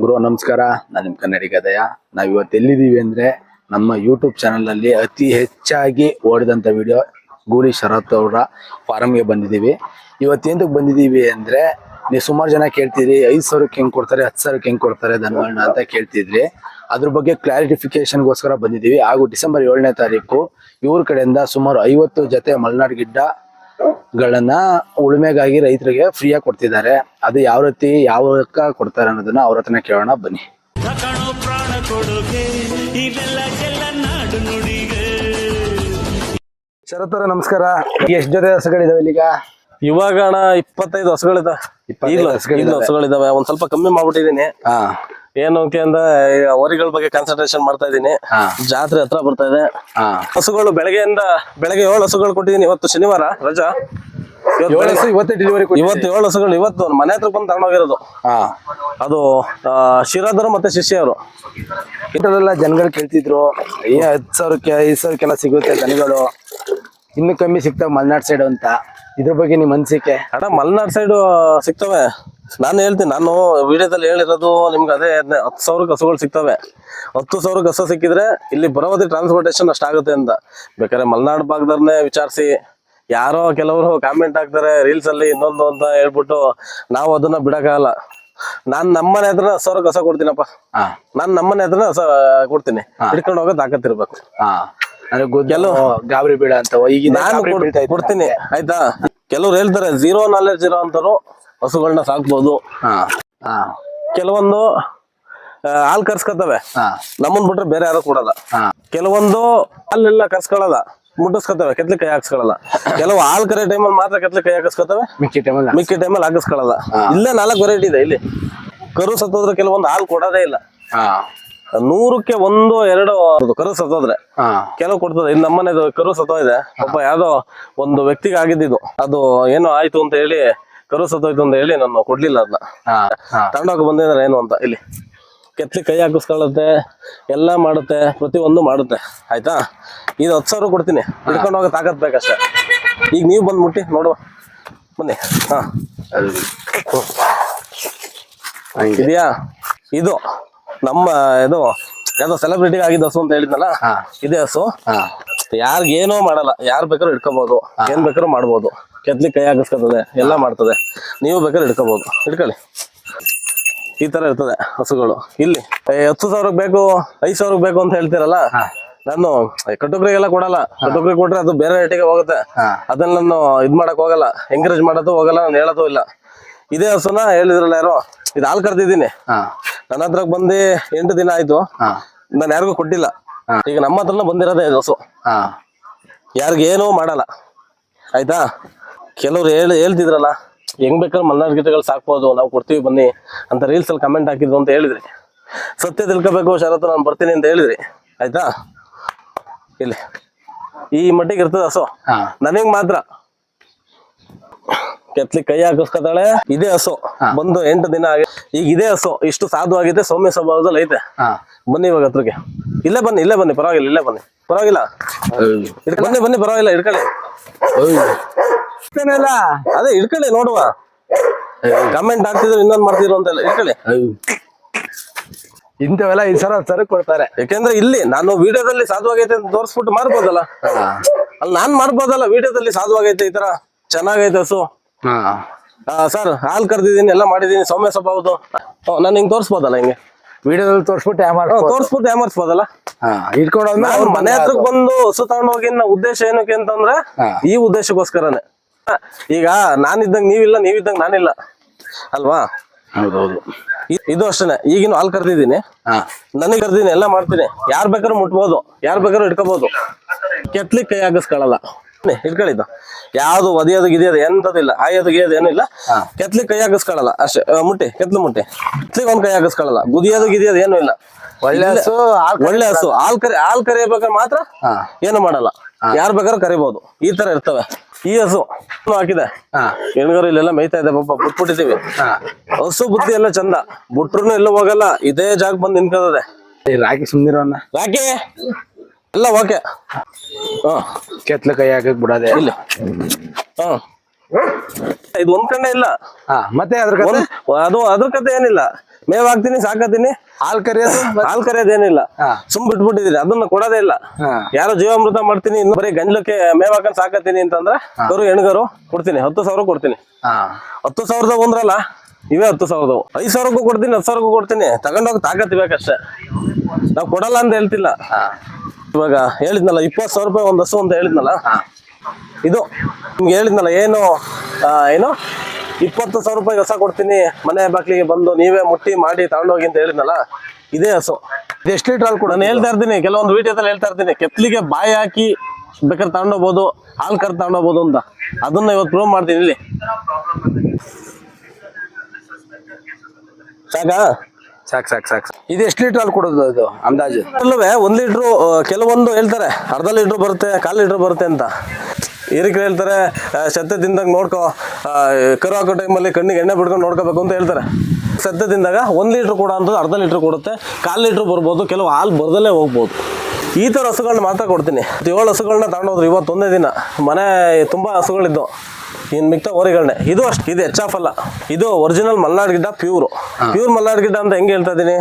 ಗುರು, ನಮಸ್ಕಾರ. ನಾನು ನಿಮ್ಮ ಕನ್ನಡಿಗದಯ ನಾವು ಇವತ್ತು ಎಲ್ಲಿದ್ದೀವಿ ಅಂದರೆ ನಮ್ಮ ಯೂಟ್ಯೂಬ್ ಚಾನಲಲ್ಲಿ ಅತಿ ಹೆಚ್ಚಾಗಿ ಓಡಿದಂಥ ವಿಡಿಯೋ ಗೂಳಿ ಶರತ್ ಅವರ ಫಾರಮ್ಗೆ ಬಂದಿದ್ದೀವಿ. ಇವತ್ತೇಂತಕ್ಕೆ ಬಂದಿದ್ದೀವಿ ಅಂದರೆ ನೀವು ಸುಮಾರು ಜನ ಕೇಳ್ತಿದ್ರಿ ಐದು ಸಾವಿರಕ್ಕೆ ಹೆಂಗೆ ಕೊಡ್ತಾರೆ, ಹತ್ತು ಸಾವಿರಕ್ಕೆ ಹೆಂಗೆ ಕೊಡ್ತಾರೆ ದನಗಳನ್ನ ಅಂತ ಕೇಳ್ತಿದ್ರಿ. ಅದ್ರ ಬಗ್ಗೆ ಕ್ಲಾರಿಫಿಕೇಶನ್ಗೋಸ್ಕರ ಬಂದಿದ್ದೀವಿ. ಹಾಗೂ ಡಿಸೆಂಬರ್ ಏಳನೇ ತಾರೀಕು ಇವ್ರ ಕಡೆಯಿಂದ ಸುಮಾರು ಐವತ್ತು ಜೊತೆ ಮಲೆನಾಡು ಗಿಡ್ಡ ಗಳನ್ನ ಉಳುಮೆಗಾಗಿ ರೈತರಿಗೆ ಫ್ರೀಯಾಗಿ ಕೊಡ್ತಿದ್ದಾರೆ. ಅದು ಯಾವ ರೀತಿ ಯಾವಕ್ಕ ಕೊಡ್ತಾರೆ ಅನ್ನೋದನ್ನ ಅವ್ರ ಹತ್ರನೇ ಕೇಳೋಣ ಬನ್ನಿ. ಶರತ್ ಅವರ ನಮಸ್ಕಾರ. ಎಷ್ಟ್ ಜೊತೆ ಹಸುಗಳಿದಾವೆ ಇಲ್ಲಿಗ? ಇವಾಗ ಅಣ್ಣ ಇಪ್ಪತ್ತೈದು. ಹಸುಗಳಿದಾವೆ ಒಂದ್ ಸ್ವಲ್ಪ ಕಮ್ಮಿ ಮಾಡ್ಬಿಟ್ಟಿದೀನಿ ಹಾ. ಅಂದ್ರೆ ಈಗ ಹೋರಿಗಳ ಬಗ್ಗೆ ಕಾನ್ಸಂಟ್ರೇಷನ್ ಮಾಡ್ತಾ ಇದೀನಿ ಜಾತ್ರೆ ಹತ್ರ ಬರ್ತಾ ಇದೆ. ಹಸುಗಳು ಬೆಳಗ್ಗೆಯಿಂದ ಬೆಳಗ್ಗೆ ಏಳು ಹಸುಗಳು ಕೊಟ್ಟಿದ್ದೀನಿ. ಇವತ್ತು ಶನಿವಾರ ರಜಾ. ಇವತ್ತು ಏಳು ಹಸು ಇವತ್ತೇ ಡೆಲಿವರಿ ಇವತ್ತು ಏಳು ಹಸುಗಳು ಇವತ್ತು ಮನೆ ಹತ್ರ ಬಂದು ತಗೊಂಡೋಗಿರೋದು. ಹಾ. ಅದು ಶಿರಾದರು ಮತ್ತೆ ಶಿಷ್ಯರು. ಅವರು ಇದರಲ್ಲೆಲ್ಲ ಜನಗಳು ಕೇಳ್ತಿದ್ರು ಏ ಹತ್ತು ಸಾವಿರಕ್ಕೆ ಐದು ಸಾವಿರಕ್ಕೆಲ್ಲ ಸಿಗುತ್ತೆ ಜನಗಳು ಇನ್ನು ಕಮ್ಮಿ ಸಿಗ್ತಾವೆ ಮಲ್ನಾಡ್ ಸೈಡ್ ಅಂತ. ಇದ್ರ ಬಗ್ಗೆ ನಿಮ್ಮ ಅನಿಸಿಕೆ? ಅಣ್ಣ ಮಲ್ನಾಡ್ ಸೈಡ್ ಸಿಗ್ತವೆ. ನಾನು ಹೇಳ್ತೀನಿ ನಾನು ವಿಡಿಯೋದಲ್ಲಿ ಹೇಳಿರೋದು ನಿಮ್ಗೆ ಅದೇ ಹತ್ತು ಸಾವಿರ ಕಸುಗಳು ಸಿಗ್ತವೆ. ಹತ್ತು ಸಾವಿರ ಕಸ ಸಿಕ್ಕಿದ್ರೆ ಇಲ್ಲಿ ಬರೋದೇ ಟ್ರಾನ್ಸ್ಪೋರ್ಟೇಷನ್ ಅಷ್ಟಾಗುತ್ತೆ ಅಂತ. ಬೇಕಾದ್ರೆ ಮಲೆನಾಡು ಭಾಗದವ್ರನ್ನೇ ವಿಚಾರಿಸಿ ಯಾರೋ ಕೆಲವರು ಕಾಮೆಂಟ್ ಹಾಕ್ತಾರೆ ರೀಲ್ಸ್ ಅಲ್ಲಿ ಇನ್ನೊಂದು ಅಂತ ಹೇಳ್ಬಿಟ್ಟು ನಾವು ಅದನ್ನ ಬಿಡಕಾಗಲ್ಲ ನಾನ್ ನಮ್ಮನೆ ಹತ್ರ ಹತ್ತು ಸಾವಿರ ಕಸ ಕೊಡ್ತೀನಪ್ಪ. ನಾನ್ ನಮ್ಮನೆ ಹತ್ರ ಹಸ ಕೊಡ್ತೀನಿ. ಹಿಡ್ಕೊಂಡು ಹೋಗೋದು ತಾಕತ್ತಿರ್ಬೇಕು. ಹಾ. ಅಂದ್ರೆ ಗೊತ್ತಲ್ಲ ಗಾಬರಿ ಬೇಡ ಅಂತ ಈಗ ನಾನು. ಕೊಡ್ತೀನಿ ಆಯ್ತಾ? ಕೆಲವ್ರು ಹೇಳ್ತಾರೆ ಝೀರೋ ನಾಲೆಜ್ ಇರೋ ಅಂತವ್ರು ಹಸುಗಳನ್ನ ಸಾಕ್ಬೋದು. ಕೆಲವೊಂದು ಹಾಲು ಕರ್ಸ್ಕೊತವೆ. ನಮ್ಮನ್ ಬಿಟ್ರೆ ಬೇರೆ ಯಾರು ಕೊಡಲ್ಲ. ಕೆಲವೊಂದು ಅಲ್ಲೆಲ್ಲ ಕರ್ಸ್ಕೊಳಲ್ಲ ಮುಟ್ಟಿಸ್ಕೊತವೆ ಕೆತ್ಲಿ ಕೈ ಹಾಕ್ಸ್ಕೊಳಲ್ಲ. ಕೆಲವು ಹಾಲ್ ಕರೆ ಟೈಮಲ್ಲಿ ಮಾತ್ರ ಕೆತ್ಲಿ ಕೈ ಹಾಕಿಸ್ಕೊತವೆ ಮಿಕ್ಕಿ ಟೈಮಲ್ಲಿ ಮಿಕ್ಕಿ ಟೈಮಲ್ಲಿ ಹಾಕಿಸ್ಕೊಳಲ್ಲ. ಇಲ್ಲೇ ನಾಲ್ಕು ವೆರೈಟಿ ಇದೆ ಇಲ್ಲಿ. ಕರು ಸತ್ತೋದ್ರೆ ಕೆಲವೊಂದು ಹಾಲು ಕೊಡೋದೇ ಇಲ್ಲ. ನೂರಕ್ಕೆ ಒಂದು ಎರಡು ಕರು ಸತ್ತೋದ್ರೆ. ಕೆಲವು ಕೊಡ್ತದೆ. ಇಲ್ಲಿ ನಮ್ಮನೆದು ಕರು ಇದೆ ಒಬ್ಬ ಯಾವ್ದೋ ಒಂದು ವ್ಯಕ್ತಿಗೆ ಆಗಿದ್ದು ಅದು ಏನೋ ಆಯ್ತು ಅಂತ ಹೇಳಿ ಕರು ಸತ್ತೋಯ್ತು ಅಂತ ಹೇಳಿ ನಾನು ಕೊಡ್ಲಿಲ್ಲ ಅದನ್ನ ತಗೊಂಡೋಗಿ ಬಂದಿದ್ದಾರೆ ಏನು ಅಂತ ಇಲ್ಲಿ. ಕೆತ್ತಲಿ ಕೈ ಹಾಕಿಸ್ಕೊಳ್ಳುತ್ತೆ ಎಲ್ಲ ಮಾಡುತ್ತೆ ಪ್ರತಿಯೊಂದು ಮಾಡುತ್ತೆ. ಆಯ್ತಾ? ಇದು ಹತ್ತು ಸಾವಿರ ಕೊಡ್ತೀನಿ. ಹಿಡ್ಕೊಂಡು ಹೋಗೋ ತಾಕತ್ ಬೇಕಷ್ಟೇ. ಈಗ ನೀವು ಬಂದು ಮುಟ್ಟಿ ನೋಡುವ. ಬನ್ನಿ. ಹಾ. ಇದೆಯಾ? ಇದು ನಮ್ಮ ಇದು ಯಾವ್ದೋ ಸೆಲೆಬ್ರಿಟಿ ಆಗಿದ್ದ ಹಸು ಅಂತ ಹೇಳಿದ್ನಲ್ಲ? ಇದೆ ಹಸು. ಹಾ. ಯಾರಿಗ ಮಾಡಲ್ಲ. ಯಾರು ಬೇಕಾದ್ರೂ ಹಿಡ್ಕೋಬಹುದು ಏನ್ ಬೇಕಾದ್ರೂ ಮಾಡ್ಬೋದು. ಕೆತ್ಲಿ ಕೈ ಹಾಕಿಸ್ಕೊತದೆ ಎಲ್ಲ ಮಾಡ್ತದೆ. ನೀವು ಬೇಕಾದ್ರೆ ಹಿಡ್ಕೋಬಹುದು ಹಿಡ್ಕೊಳ್ಳಿ. ಈ ತರ ಇರ್ತದೆ ಹಸುಗಳು. ಇಲ್ಲಿ ಹತ್ತು ಸಾವಿರಕ್ಕೆ ಬೇಕು ಐದ್ ಸಾವಿರಕ್ಕೆ ಬೇಕು ಅಂತ ಹೇಳ್ತೀರಲ್ಲ? ನಾನು ಕಟುಕ್ರಿಗೆಲ್ಲ ಕೊಡಲ್ಲ. ಕಟುಕ್ರಿ ಕೊಟ್ರೆ ಅದು ಬೇರೆ ರೇಟಿಗೆ ಹೋಗುತ್ತೆ. ಅದನ್ನ ನಾನು ಇದ್ ಮಾಡಕ್ ಹೋಗಲ್ಲ. ಎಂಕರೇಜ್ ಮಾಡೋದು ಹೋಗಲ್ಲ ನಾನು ಹೇಳೋದು ಇಲ್ಲ. ಇದೇ ಹಸುನ ಹೇಳಿದ್ರಲ್ಲ ಯಾರು ಇದು ಹಾಲು ಕರ್ದಿದ್ದೀನಿ. ನನ್ನ ಹತ್ರ ಬಂದು ಎಂಟು ದಿನ ಆಯ್ತು. ನಾನು ಯಾರಿಗೂ ಕೊಟ್ಟಿಲ್ಲ. ಈಗ ನಮ್ಮ ಹತ್ರನ ಬಂದಿರೋದೇ ಇದು ಹಸು. ಯಾರಿಗೇನೂ ಮಾಡಲ್ಲ. ಆಯ್ತಾ? ಕೆಲವ್ರು ಹೇಳ ಹೇಳ್ತಿದ್ರಲ್ಲ ಹೆಂಗ್ ಬೇಕಾದ್ರೆ ಮಲ್ನಾಡ್ ಗೀತೆಗಳು ಸಾಕ್ಬೋದು ನಾವು ಕೊಡ್ತೀವಿ ಬನ್ನಿ ಅಂತ ರೀಲ್ಸ್ ಅಲ್ಲಿ ಕಮೆಂಟ್ ಹಾಕಿದ್ರು ಅಂತ ಹೇಳಿದ್ರಿ. ಸತ್ಯ ತಿಳ್ಕೋಬೇಕು ಶರತ್ತು ನಾನು ಬರ್ತೀನಿ ಅಂತ ಹೇಳಿದ್ರಿ. ಆಯ್ತಾ? ಇಲ್ಲಿ. ಈ ಮಟ್ಟಿಗೆ ಇರ್ತದ ಹಸು ನನಗ್ ಮಾತ್ರ. ಕೆತ್ಲಿ ಕೈ ಹಾಕಿಸ್ಕೊತಾಳೆ ಇದೇ ಹಸು ಬಂದು ಎಂಟು ದಿನ ಆಗಿ ಈಗ ಇದೇ ಹಸು ಇಷ್ಟು ಸಾಧು ಆಗಿದೆ ಸೌಮ್ಯ ಸ್ವಭಾವದಲ್ಲಿ ಐತೆ. ಬನ್ನಿ ಇವಾಗ ಹತ್ರಕ್ಕೆ. ಇಲ್ಲೇ ಬನ್ನಿ ಇಲ್ಲೇ ಬನ್ನಿ ಪರವಾಗಿಲ್ಲ ಇಲ್ಲೇ ಬನ್ನಿ. ಪರವಾಗಿಲ್ಲ. ಬನ್ನಿ ಬನ್ನಿ ಪರವಾಗಿಲ್ಲ ಹಿಡ್ಕೊಳ್ಳಿ ಅಲ್ಲ ಅದೇ ಇಡ್ಕೊಳ್ಳಿ ನೋಡುವ. ಕಮೆಂಟ್ ಹಾಕ್ತಿದ್ರು ಇನ್ನೊಂದ್ ಮಾಡ್ತಿದ್ರು ಅಂತೆಲ್ಲ ಇಡ್ಕೊಳ್ಳಿ ಇಂಥವೆಲ್ಲ ಈ ಸರ ಸರಕ್ ಕೊಡ್ತಾರೆ. ಯಾಕೆಂದ್ರೆ ಇಲ್ಲಿ ನಾನು ವಿಡಿಯೋದಲ್ಲಿ ಸಾಧುವಾಗೈತೆ ಅಂತ ತೋರಿಸ್ಬಿಟ್ಟು ಮಾಡ್ಬೋದಲ್ಲ? ಅಲ್ಲಿ ನಾನ್ ಮಾಡ್ಬೋದಲ್ಲ ವಿಡಿಯೋದಲ್ಲಿ ಸಾಧುವಾಗೈತೆ ಈ ತರ? ಚೆನ್ನಾಗೈತೆ ಹಸು ಹಾ. ಸರ್ ಹಾಲ್ ಕರ್ದಿದ್ದೀನಿ ಎಲ್ಲ ಮಾಡಿದೀನಿ ಸೌಮ್ಯ ಸ್ವಭಾವದು ನಾನು ಹಿಂಗ್ ತೋರಿಸ್ಬೋದಲ್ಲ ಹಿಂಗೆ? ವಿಡಿಯೋದಲ್ಲಿ ತೋರಿಸ್ಬಿಟ್ಟು ಯಾಮಾರ್ ತೋರಿಸ್ಬಿಟ್ಟು ಯಾಮರ್ಸ್ಬೋದಲ್ಲ ಇಟ್ಕೊಂಡ್ರೆ ಅವ್ರು ಮನೆ ಹತ್ರಕ್ಕೆ ಬಂದು ಹಸು ತಗೊಂಡ್ ಹೋಗಿನ ಉದ್ದೇಶ ಏನಕ್ಕೆ ಅಂತಂದ್ರೆ ಈ ಉದ್ದೇಶಕ್ಕೋಸ್ಕರನೇ. ಈಗ ನಾನಿದ್ದಂಗ ನೀವಿಲ್ಲ ನೀವಿದ್ದಂಗ ನಾನಿಲ್ಲ. ಅಲ್ವಾ? ಹೌದೌದು. ಇದು ಅಷ್ಟೇನೆ. ಈಗಿನ ಹಾಲು ಕರ್ದಿದ್ದೀನಿ. ನನಗೆ ಕರೆದಿದ್ದೀನಿ ಎಲ್ಲ ಮಾಡ್ತೀನಿ. ಯಾರ್ ಬೇಕಾದ್ರು ಮುಟ್ಬೋದು ಯಾರ್ ಬೇಕಾದ್ರೂ ಹಿಡ್ಕೋಬಹುದು ಕೆತ್ಲಿ ಕೈ ಹಾಕಿಸ್ಕೊಳ್ಳಲ್ಲ. ಹಿಡ್ಕೊಳ್ಳಿದ್ದು ಯಾವ್ದು ಒದಿಯೋದು ಗಿದಿಯೋದು ಎಂತದಿಲ್ಲ ಆಯೋದು ಗಿಯೋದು ಏನಿಲ್ಲ ಕೆತ್ಲಿ ಕೈ ಹಾಕಿಸ್ಕೊಳ್ಳಲ್ಲ. ಅಷ್ಟೇ. ಮುಟ್ಟಿ ಕೆತ್ಲು ಮುಟ್ಟಿ. ಕೆತ್ಲಿಗೆ ಒಂದ್ ಕೈ ಹಾಕಿಸ್ಕೊಳ್ಳಲ್ಲ. ಗುದಿಯೋದು ಗಿದಿಯೋದು ಏನೂ ಇಲ್ಲ. ಒಳ್ಳೆ ಹಸು ಒಳ್ಳೆ ಹಸು. ಹಾಲ್ ಕರಿ ಹಾಲ್ ಕರಿಯಬೇಕಾದ್ರೆ ಮಾತ್ರ ಏನು ಮಾಡಲ್ಲ. ಯಾರ್ ಬೇಕಾದ್ರೂ ಕರಿಬೋದು. ಈ ತರ ಇರ್ತವೆ. ಈ ಹಸು ಹಾಕಿದೆ. ಹಾ. ಹೆಣ್ಗರು ಇಲ್ಲೆಲ್ಲ ಮೇಯ್ತಾ ಇದೆ ಪಾಪ ಬಿಟ್ಬಿಟ್ಟಿದೀವಿ ಹಾ. ಹಸು ಬುದ್ಧಿ ಎಲ್ಲ ಚಂದ. ಬಿಟ್ರು ಎಲ್ಲ ಹೋಗಲ್ಲ ಇದೇ ಜಾಗ ಬಂದು ನಿಂತ್ಕೋತದೆ ಈ ರಾಕಿ ಸುಮ್ನಿರೋಣ ರಾಕಿ? ಎಲ್ಲ ಓಕೆ. ಹ. ಕೆತ್ಲ ಕೈ ಹಾಕಕ್ ಬಿಡೋದೇ. ಇಲ್ಲ. ಹ. ಇದು ಒಂದ್ ಕಣ್ಣೇ ಇಲ್ಲ. ಹಾ ಮತ್ತೆ ಅದ್ರ ಅದು ಅದ್ರ ಕತೆ ಏನಿಲ್ಲ. ಮೇವ್ ಹಾಕ್ತೀನಿ ಸಾಕತೀನಿ ಹಾಲ್ ಕರಿಯೋದು ಹಾಲ್ ಕರೆಯೋದೇನಿಲ್ಲ. ಸುಮ್ ಬಿಟ್ಬಿಟ್ಟಿದೀನಿ ಅದನ್ನ ಕೊಡೋದೇ ಇಲ್ಲ. ಯಾರು ಜೀವಾಮೃತ ಮಾಡ್ತೀನಿ ಇನ್ನು ಬರೀ ಗಂಜ್ಲಕ್ಕೆ ಮೇವ್ ಹಾಕೊಂಡ್ ಸಾಕತೀನಿ ಅಂತಂದ್ರೆ ಗರು ಹೆಣ್ಗರು ಕೊಡ್ತೀನಿ ಹತ್ತು ಸಾವಿರ ಕೊಡ್ತೀನಿ. ಹತ್ತು ಸಾವಿರದ ಒಂದ್ರಲ್ಲ ಇವೇ ಹತ್ತು ಸಾವಿರದವು. ಐದ್ ಸಾವಿರಕ್ಕೂ ಕೊಡ್ತೀನಿ ಹತ್ತು ಸಾವಿರಕ್ಕೂ ಕೊಡ್ತೀನಿ. ತಗೊಂಡೋಗಿ ತಾಕತ್ ಬೇಕಷ್ಟೇ. ನಾವು ಕೊಡಲ್ಲ ಅಂತ ಹೇಳ್ತಿಲ್ಲ. ಇವಾಗ ಹೇಳಿದ್ನಲ್ಲ ಇಪ್ಪತ್ತು ಸಾವಿರ ರೂಪಾಯಿ ಒಂದು ಹಸು ಅಂತ ಹೇಳಿದ್ನಲ್ಲ. ಇದು ನಿಮ್ಗೆ ಹೇಳಿದ್ನಲ್ಲ ಏನು ಏನು? ಇಪ್ಪತ್ತು ಸಾವಿರ ರೂಪಾಯಿ ಹೊಸ ಕೊಡ್ತೀನಿ. ಮನೆ ಬಾಗಿಲಿಗೆ ಬಂದು ನೀವೇ ಮುಟ್ಟಿ ಮಾಡಿ ತಗೊಂಡೋಗಿ ಅಂತ ಹೇಳಿದ್ನಲ್ಲ ಇದೇ ಹಸು. ಇದು ಎಷ್ಟು ಲೀಟರ್ ಹಾಲು ಕೊಡ ನಾನು ಹೇಳ್ತಾ ಇರ್ತೀನಿ ಕೆಲವೊಂದು ವೀಡಿಯೋದಲ್ಲಿ ಹೇಳ್ತಾ ಇರ್ತೀನಿ. ಕೆತ್ತಲಿಗೆ ಬಾಯಿ ಹಾಕಿ ಬೇಕಾದ್ರೆ ತಗೊಂಡೋಗ್ಬೋದು ಹಾಲು ಕರ್ ತಗೊಂಡೋಗ್ಬೋದು ಅಂತ. ಅದನ್ನ ಇವತ್ತು ಪ್ರೂವ್ ಮಾಡ್ತೀನಿ ಇಲ್ಲಿ. ಸಾಕಾ? ಸಾಕು ಸಾಕು ಸಾಕು. ಇದು ಎಷ್ಟು ಲೀಟರ್ ಹಾಲು ಕೊಡೋದು ಅದು ಅಂದಾಜು? ಅಲ್ಲವೇ ಒಂದ್ ಲೀಟ್ರು ಕೆಲವೊಂದು ಹೇಳ್ತಾರೆ ಅರ್ಧ ಲೀಟ್ರ್ ಬರುತ್ತೆ ಕಾಲ್ ಲೀಟ್ರ್ ಬರುತ್ತೆ ಅಂತ. ಹಿರಿಕರು ಹೇಳ್ತಾರೆ ಸತ್ತೆ ನೋಡ್ಕೋ ನೋಡ್ಕೊ. ಕರು ಹಾಕೋ ಟೈಮಲ್ಲಿ ಕಣ್ಣಿಗೆ ಎಣ್ಣೆ ಬಿಡ್ಕೊಂಡು ನೋಡ್ಕೋಬೇಕು ಅಂತ ಹೇಳ್ತಾರೆ. ಸದ್ಯದಿಂದಾಗ ಒಂದು ಲೀಟ್ರ್ ಕೂಡ ಅಂತದ್ದು ಅರ್ಧ ಲೀಟ್ರ್ ಕೊಡುತ್ತೆ ಕಾಲು ಲೀಟ್ರ್ ಬರ್ಬೋದು ಕೆಲವು ಹಾಲು ಬರದಲ್ಲೇ ಹೋಗ್ಬೋದು. ಈ ಥರ ಹಸುಗಳನ್ನ ಮಾತ್ರ ಕೊಡ್ತೀನಿ. ಏಳು ಹಸುಗಳನ್ನ ತಗೊಂಡೋದ್ರು ಇವತ್ತೊಂದೇ ದಿನ. ಮನೆ ತುಂಬ ಹಸುಗಳಿದ್ದು. ಇನ್ನು ಮಿಕ್ತ ಓರಿಗಳನ್ನೇ ಇದು ಅಷ್ಟು ಇದು ಎಚ್ ಆಫ್ ಅಲ್ಲ. ಇದು original Malnad Gidda pure pure Malnad Gidda ಅಂತ ಹೆಂಗೆ ಹೇಳ್ತಾ ಇದ್ದೀನಿ?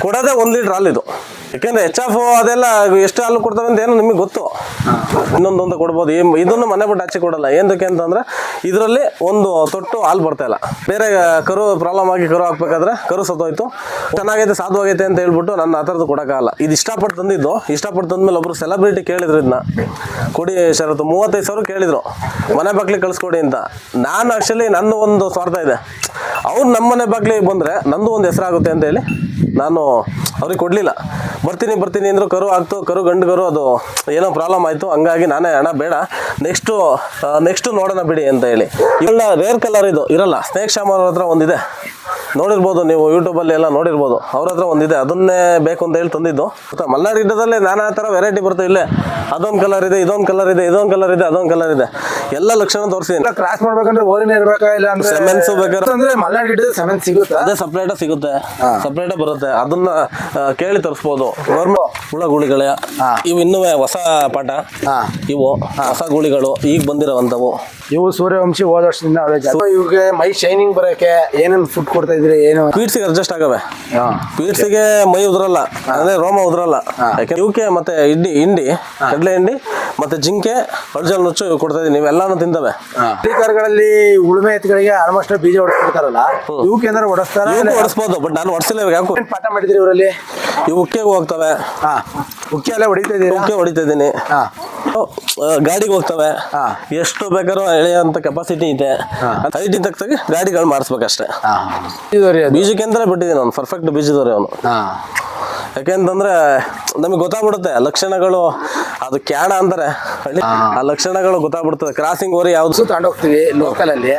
ಕೊಡೋದೇ ಒಂದು ಲೀಟ್ರ್ ಹಾಲು ಇದು. ಯಾಕೆಂದ್ರೆ ಎಚ್ ಎಫ್ ಅದೆಲ್ಲ ಎಷ್ಟು ಹಾಲು ಕೊಡ್ತವೆ ಅಂತ ಏನು ನಿಮಗೆ ಗೊತ್ತು. ಇನ್ನೊಂದೊಂದು ಕೊಡ್ಬೋದು. ಈ- ಇದನ್ನು ಮನೆ ಬಿಟ್ಟು ಆಚೆ ಕೊಡಲ್ಲ. ಏನಕ್ಕೆ ಅಂತಂದ್ರೆ ಇದರಲ್ಲಿ ಒಂದು ತೊಟ್ಟು ಹಾಲು ಬರ್ತಾ ಇಲ್ಲ. ಬೇರೆ ಕರು ಪ್ರಾಬ್ಲಮ್ ಆಗಿ ಕರು ಹಾಕ್ಬೇಕಾದ್ರೆ ಕರು ಸತ್ತೋಯ್ತು. ಚೆನ್ನಾಗೈತೆ, ಸಾಧುವಾಗೈತೆ ಅಂತ ಹೇಳ್ಬಿಟ್ಟು ನನ್ನ ಆ ಥರದ್ದು ಕೊಡೋಕ್ಕಾಗಲ್ಲ. ಇದು ಇಷ್ಟಪಟ್ಟು ತಂದಿದ್ದು. ಇಷ್ಟಪಟ್ಟು ತಂದ್ಮೇಲೆ ಒಬ್ಬರು ಸೆಲೆಬ್ರಿಟಿ ಕೇಳಿದ್ರು ಇದನ್ನ ಕೊಡಿ ಶರತ್ತು ಮೂವತ್ತೈದು ಸಾವಿರ ಕೇಳಿದ್ರು. ಮನೆ ಬಾಗ್ಲಿಗೆ ಕಳಿಸ್ಕೊಡಿ ಅಂತ. ನಾನು ಆಕ್ಚುಲಿ ನನ್ನ ಒಂದು ಸ್ವಾರ್ಥ ಇದೆ. ಅವ್ರು ನಮ್ಮ ಮನೆ ಬಾಗ್ಲಿಗೆ ಬಂದರೆ ನಂದು ಒಂದು ಹೆಸರಾಗುತ್ತೆ ಅಂತ ಹೇಳಿ ನಾನು ಅವ್ರಿಗೆ ಕೊಡಲಿಲ್ಲ. ಬರ್ತೀನಿ ಬರ್ತೀನಿ ಅಂದ್ರು ಕರು ಆಗ್ತು, ಕರು ಗಂಡು ಕರು ಅದು ಏನೋ ಪ್ರಾಬ್ಲಮ್ ಆಯಿತು. ಹಂಗಾಗಿ ನಾನೇ ಹಣ ಬೇಡ. ನೆಕ್ಸ್ಟು ನೆಕ್ಸ್ಟ್ ನೋಡೋಣ ಬಿಡಿ ಅಂತ ಹೇಳಿ. ಇವೆಲ್ಲ ರೇರ್ ಕಲರ್ ಇದು, ಇರಲ್ಲ. ಸ್ನೇಹ ಶಾಮ್ ಅವ್ರ ಹತ್ರ ಒಂದಿದೆ. ನೋಡಿರ್ಬೋದು ನೀವು ಯೂಟ್ಯೂಬಲ್ಲಿ ಎಲ್ಲ ನೋಡಿರ್ಬೋದು. ಅವ್ರ ಹತ್ರ ಒಂದಿದೆ ಅದನ್ನೇ ಬೇಕು ಅಂತ ಹೇಳಿ ತಂದಿದ್ದು. ಮಲ್ನಾಡ್ ಗಿಡ್ಡದಲ್ಲಿ ನಾನಾ ಥರ ವೆರೈಟಿ ಬರ್ತದೆ ಇಲ್ಲೇ. ಅದೊಂದು ಕಲರ್ ಇದೆ ಇದೊಂದು ಕಲರ್ ಇದೆ ಇದೊಂದು ಕಲರ್ ಇದೆ ಅದೊಂದು ಕಲರ್ ಇದೆ. ಎಲ್ಲ ಲಕ್ಷಣ ತೋರಿಸಿದ್ದೀನಿ ಕ್ರಾಸ್ ಮಾಡ್ಬೇಕಂದ್ರೆ ಓರಿನ ಇರ್ಬೇಕಾ ಇಲ್ಲ ಅಂದ್ರೆ ಬೇಕಾದ್ರೆ- ಮಲ್ನಾಡ್ ಗಿಡ್ಡದ ಸೆಮೆನ್ಸ್ ಸಿಗುತ್ತಾ? ಅದೇ ಸಪ್ರೇಟಾಗಿ ಸಿಗುತ್ತೆ. ಸಪ್ರೇಟಾಗಿ ಬರುತ್ತೆ. ಅದನ್ನ ಕೇಳಿ ತರಿಸ್ಬೋದು. ವರ್ಮ ಹುಳ ಗುಳಿಗಳೇ. ಇವು ಇನ್ನೂ ಹೊಸ ಪಾಠ. ಇವು ಹೊಸ ಗುಳಿಗಳು. ಈಗ ಬಂದಿರೋವಂಥವು ಇವು ಸೂರ್ಯವಂಶಿ ಹೋದ ವರ್ಷದಿಂದ ಇವ್ಗೆ ಮೈ ಶೈನಿಂಗ್ ಬರೋಕ್ಕೆ ಏನೇನು ಫುಡ್ ಕೊಡ್ತಾ ಇದ್ರಿ ಏನು ಪೀಡ್ಸಿಗೆ ಅಡ್ಜಸ್ಟ್ ಆಗವೆ. ಹಾ. ಪೀಡ್ಸಿಗೆ ಮೈ ಉದ್ರಲ್ಲ. ಅಂದ್ರೆ ರೋಮ ಉದ್ರಲ್ಲ. ಯಾಕೆ? ಇವಕ್ಕೆ ಮತ್ತೆ ಇಡ್ಡಿ ಹಿಂಡಿ ಕಡಲೆ ಹಿಂಡಿ ಮತ್ತೆ ಜಿಂಕೆ ಅಡ್ಜಲ್ ನುಚ್ಚು ಇವು ಕೊಡ್ತಾ ಇದೀನಿ ಇವೆಲ್ಲಾನು ತಿಂತವೆ. ಕಾರ್ಗಳಲ್ಲಿ ಉಳುಮೆ ಎತ್ತುಗಳಿಗೆ ಆಲ್ಮೋಸ್ಟ್ ಬೀಜ ಹೊಡೆಸ್ಬಿಡ್ತಾರಲ್ಲ ಇವಕ್ಕೆ ಏನಾರು ಹೊಡೆಸ್ತಾರ ಹೊಡಿಸ್ಬೋದು ಬಟ್ ನಾನು ಹೊಡಿಸಿಲ್ಲ ಇವಾಗ ಯಾಕೋ ಪಾಠ ಮಾಡಿದ್ರಿ ಇವರಲ್ಲಿ ಇವು ಉಕ್ಕೆ ಹೋಗ್ತವೆ. ಹಾ. ಉಕ್ಕೆ ಎಲ್ಲ ಹೊಡಿತಾ ಇದೀನಿ ಉಕ್ಕೆ ಹೊಡಿತಾ ಇದ್ದೀನಿ. ಹಾ. ಗಾಡಿಗೆ ಹೋಗ್ತವೆ. ಹಾ. ಎಷ್ಟು ಬೇಕಾದ್ರೂ ಎಳೆಯುವಂತ ಕೆಪಾಸಿಟಿ ಇದೆ. ಹೈಟ್ ತಗ್ತಾಗಿ ಗಾಡಿಗಳು ಮಾಡಿಸ್ಬೇಕಷ್ಟೇ. ಬೀಜಕ್ಕೆ ಅಂದ್ರೆ ಬಿಟ್ಟಿದ್ದೀನಿ ಅವ್ನು ಪರ್ಫೆಕ್ಟ್ ಬೀಜದವ್ರೆ ಅವನು ಹಾ. ಯಾಕೆಂತಂದ್ರೆ ನಮಗೆ ಗೊತ್ತಾಗ್ಬಿಡುತ್ತೆ ಲಕ್ಷಣಗಳು ಅದು ಕ್ಯಾಣ ಅಂದ್ರೆ ಆ ಲಕ್ಷಣಗಳು ಗೊತ್ತಾಗ್ಬಿಡ್ತದೆ ಕ್ರಾಸಿಂಗ್ ಓರಿ ಯಾವ್ದು? ತಗೊಂಡು ಹೋಗ್ತೀವಿ ಲೋಕಲ್ ಅಲ್ಲಿ.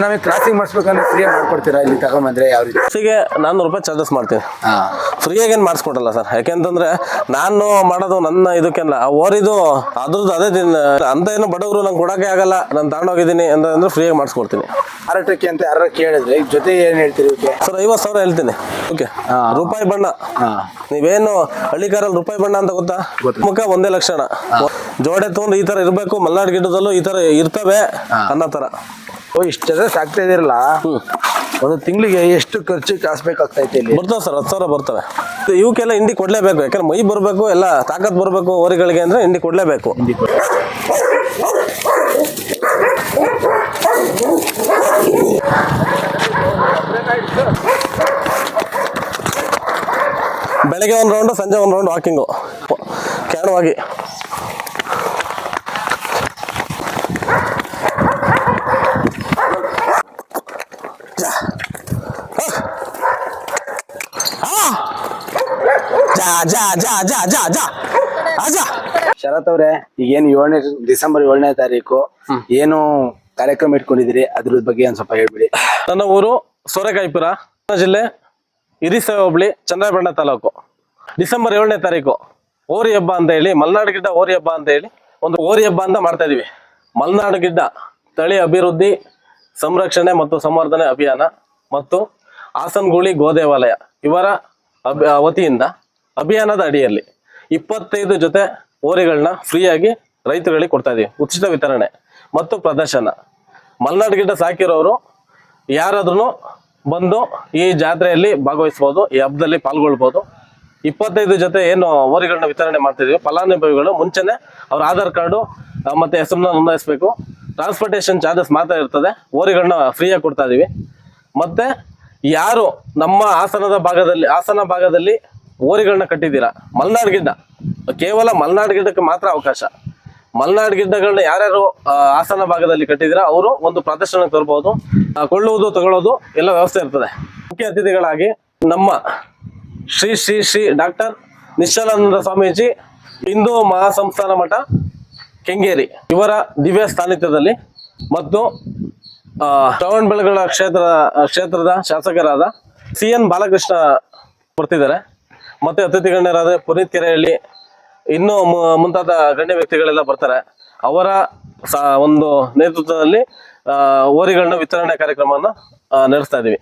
ನಮಗೆ ಕ್ರಾಸಿಂಗ್ ಮಾಡಿಸ್ಬೇಕಂದ್ರೆ ಫ್ರೀ ಮಾಡ್ಕೊಡ್ತೀರಾ ಇಲ್ಲಿ ತಗೊಂಬಂದ್ರೆ ಯಾವ ರೀತಿ? ಫ್ರೀಗೆ ನಾನ್ನೂರು ರೂಪಾಯಿ ಚಾರ್ಜಸ್ ಮಾಡ್ತೀನಿ. ಹಾ. ಫ್ರೀಯಾಗಿ ಏನು ಮಾಡಿಸ್ಕೊಡಲ್ಲ ಸರ್ ಯಾಕೆಂತಂದ್ರೆ ನಾನು ಮಾಡೋದು ನನ್ನ ಇದಕ್ಕೆಲ್ಲ. ಆ ಓರಿದು ಅದ್ರದ್ದು ಅದೇ ದಿನ ಅಂತ ಏನು ಬಡವರು ನಂಗೆ ಕೊಡೋಕೆ ಆಗಲ್ಲ. ನಾನು ತಗೊಂಡೋಗಿದ್ದೀನಿ ಅಂತಂದ್ರೆ ಫ್ರೀಯಾಗಿ ಮಾಡಿಸ್ಕೊಡ್ತೀನಿ. ಅರಟಕ್ಕೆ ಅಂತ ಯಾರು ಕೇಳಿದ್ರೆ ಜೊತೆ ಏನು ಹೇಳ್ತೀರಿ ಸರ್ ಐವತ್ತು ಸಾವಿರ ಹೇಳ್ತೀನಿ. ಓಕೆ ಹಾ. ರೂಪಾಯಿ ಬಣ್ಣ. ಹಾ. ನೀವೇನು ಹಳ್ಳಿಕಾರಲ್ಲಿ ರೂಪಾಯಿ ಬಣ್ಣ ಅಂತ ಗೊತ್ತಾ? ಮುಖ ಒಂದೇ ಲಕ್ಷಣ. ಜೋಡೆ ತೊಗೊಂಡು ಈ ತರ ಇರ್ಬೇಕು ಮಲ್ನಾಡ್ ಗಿಡದಲ್ಲೂ ಈ ತರ ಇರ್ತವೆ ಅನ್ನೋ ತರ. ಓ ಇಷ್ಟು ಸಾಕ್ತಾ ಇದಿರಲ್ಲ ಒಂದು ತಿಂಗಳಿಗೆ ಎಷ್ಟು ಖರ್ಚು ಕಾಸು ಬೇಕಾಗ್ತೈತೆ ಇಲ್ಲಿ? ಬರ್ತವೆ ಸರ್ ಹತ್ತು ಸಾವಿರ ಬರ್ತವೆ. ಇವಕ್ಕೆಲ್ಲ ಹಿಂಡಿ ಕೊಡ್ಲೇಬೇಕು ಯಾಕಂದ್ರೆ ಮೈ ಬರಬೇಕು ಎಲ್ಲ ತಾಕತ್ ಬರಬೇಕು ಓರಿಗಳಿಗೆ ಅಂದ್ರೆ ಹಿಂಡಿ ಕೊಡ್ಲೇಬೇಕು. ಬೆಳಗ್ಗೆ ಒಂದು ರೌಂಡು ಸಂಜೆ ಒಂದು ರೌಂಡ್ ವಾಕಿಂಗು ಕ್ಯಾಣವಾಗಿ ಶರತ್ ಅವ್ರೆ ಈಗ ಏನು ಏಳನೇ ಡಿಸೆಂಬರ್ ಏಳನೇ ತಾರೀಕು ಏನು ಕಾರ್ಯಕ್ರಮ ಇಟ್ಕೊಂಡಿದ್ದೀರಿ? ಅದ್ರ ಬಗ್ಗೆ ಒಂದ್ ಸ್ವಲ್ಪ ಹೇಳ್ಬಿಡಿ. ನನ್ನ ಊರು ಸೋರೆಕಾಯಿಪುರ ಜಿಲ್ಲೆ ಹಿರಿಸೇವೆ ಹೋಬಳಿ ಚಂದ್ರಬಣ್ಣ ತಾಲೂಕು. ಡಿಸೆಂಬರ್ ಏಳನೇ ತಾರೀಕು ಓರಿ ಹಬ್ಬ ಅಂತ ಹೇಳಿ, ಮಲ್ನಾಡು ಗಿಡ್ಡ ಓರಿ ಹಬ್ಬ ಅಂತ ಹೇಳಿ ಒಂದು ಓರಿ ಹಬ್ಬ ಅಂತ ಮಾಡ್ತಾ ಇದೀವಿ. ಮಲ್ನಾಡು ಗಿಡ್ಡ, ತಳಿ ಅಭಿವೃದ್ಧಿ, ಸಂರಕ್ಷಣೆ ಮತ್ತು ಸಂವರ್ಧನೆ ಅಭಿಯಾನ ಮತ್ತು ಹಾಸನಗೂಳಿ ಗೋದೇವಾಲಯ ಇವರ ವತಿಯಿಂದ ಅಭಿಯಾನದ ಅಡಿಯಲ್ಲಿ ಇಪ್ಪತ್ತೈದು ಜೊತೆ ಓರಿಗಳನ್ನ ಫ್ರೀಯಾಗಿ ರೈತರುಗಳಿಗೆ ಕೊಡ್ತಾ ಇದೀವಿ. ಉಚಿತ ವಿತರಣೆ ಮತ್ತು ಪ್ರದರ್ಶನ. ಮಲ್ನಾಡು ಗಿಡ್ಡ ಸಾಕಿರೋರು ಯಾರಾದ್ರೂ ಬಂದು ಈ ಜಾತ್ರೆಯಲ್ಲಿ ಭಾಗವಹಿಸ್ಬೋದು, ಈ ಹಬ್ಬದಲ್ಲಿ ಪಾಲ್ಗೊಳ್ಬೋದು. ಇಪ್ಪತ್ತೈದು ಜೊತೆ ಏನು ಓರಿಗಳನ್ನ ವಿತರಣೆ ಮಾಡ್ತಿದೀವಿ. ಫಲಾನುಭವಿಗಳು ಮುಂಚೆನೆ ಅವ್ರ ಆಧಾರ್ ಕಾರ್ಡು ಮತ್ತೆ ಹೆಸರನ್ನ ನೋಂದಾಯಿಸ್ಬೇಕು. ಟ್ರಾನ್ಸ್ಪೋರ್ಟೇಷನ್ ಚಾರ್ಜಸ್ ಮಾತ್ರ ಇರ್ತದೆ. ಓರಿಗಳನ್ನ ಫ್ರೀಯಾಗಿ ಕೊಡ್ತಾ ಇದೀವಿ. ಮತ್ತೆ ಯಾರು ನಮ್ಮ ಹಾಸನದ ಭಾಗದಲ್ಲಿ, ಹಾಸನ ಭಾಗದಲ್ಲಿ ಓರಿಗಳನ್ನ ಕಟ್ಟಿದ್ದೀರಾ? ಮಲ್ನಾಡ್ ಗಿಡ್ಡ. ಕೇವಲ ಮಲ್ನಾಡ್ ಗಿಡ್ಡಕ್ಕೆ ಮಾತ್ರ ಅವಕಾಶ. ಮಲ್ನಾಡ್ ಗಿಡ್ಡಗಳನ್ನ ಯಾರ್ಯಾರು ಹಾಸನ ಭಾಗದಲ್ಲಿ ಕಟ್ಟಿದ್ದೀರಾ, ಅವರು ಒಂದು ಪ್ರದರ್ಶನಕ್ಕೆ ತರಬಹುದು ಕೊಳ್ಳುವುದು, ತಗೊಳ್ಳೋದು ಎಲ್ಲ ವ್ಯವಸ್ಥೆ ಇರ್ತದೆ. ಮುಖ್ಯ ಅತಿಥಿಗಳಾಗಿ ನಮ್ಮ ಶ್ರೀ ಶ್ರೀ ಶ್ರೀ ಡಾಕ್ಟರ್ ನಿಶ್ಚಲಾನಂದ ಸ್ವಾಮೀಜಿ, ಹಿಂದೂ ಮಹಾಸಂಸ್ಥಾನ ಮಠ, ಕೆಂಗೇರಿ. ಇವರ ದಿವ್ಯ ಸಾನ್ನಿಧ್ಯದಲ್ಲಿ ಮತ್ತು ಶ್ರವಣಬೆಳಗೊಳ ಕ್ಷೇತ್ರ, ಕ್ಷೇತ್ರದ ಶಾಸಕರಾದ ಸಿ ಎನ್ ಬಾಲಕೃಷ್ಣ ಬರ್ತಿದ್ದಾರೆ. ಮತ್ತೆ ಅತಿಥಿ ಗಣ್ಯರಾದ ಪುನೀತ್ ಕೆರೆಹಳ್ಳಿ, ಇನ್ನೂ ಮುಂತಾದ ಗಣ್ಯ ವ್ಯಕ್ತಿಗಳೆಲ್ಲ ಬರ್ತಾರೆ. ಅವರ ಒಂದು ನೇತೃತ್ವದಲ್ಲಿ ಓರಿಗಳನ್ನ ವಿತರಣೆ ಕಾರ್ಯಕ್ರಮವನ್ನು ನಡೆಸ್ತಾ ಇದೀವಿ.